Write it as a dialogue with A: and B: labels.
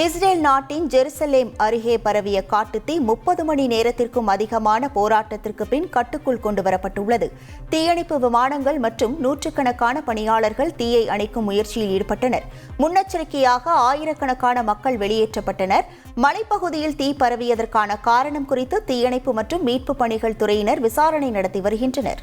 A: Israel நாட்டின் Jerusalem அருகே பரவிய காட்டுத்தீ முப்பது மணி நேரத்திற்கும் அதிகமான போராட்டத்திற்கு பின் கட்டுக்குள் கொண்டுவரப்பட்டுள்ளது. தீயணைப்பு விமானங்கள் மற்றும் நூற்றுக்கணக்கான பணியாளர்கள் தீயை அணைக்கும் முயற்சியில் ஈடுபட்டனர். முன்னெச்சரிக்கையாக ஆயிரக்கணக்கான மக்கள் வெளியேற்றப்பட்டனர். மலைப்பகுதியில் தீ பரவியதற்கான காரணம் குறித்து தீயணைப்பு மற்றும் மீட்பு பணிகள் துறையினர் விசாரணை நடத்தி வருகின்றனர்.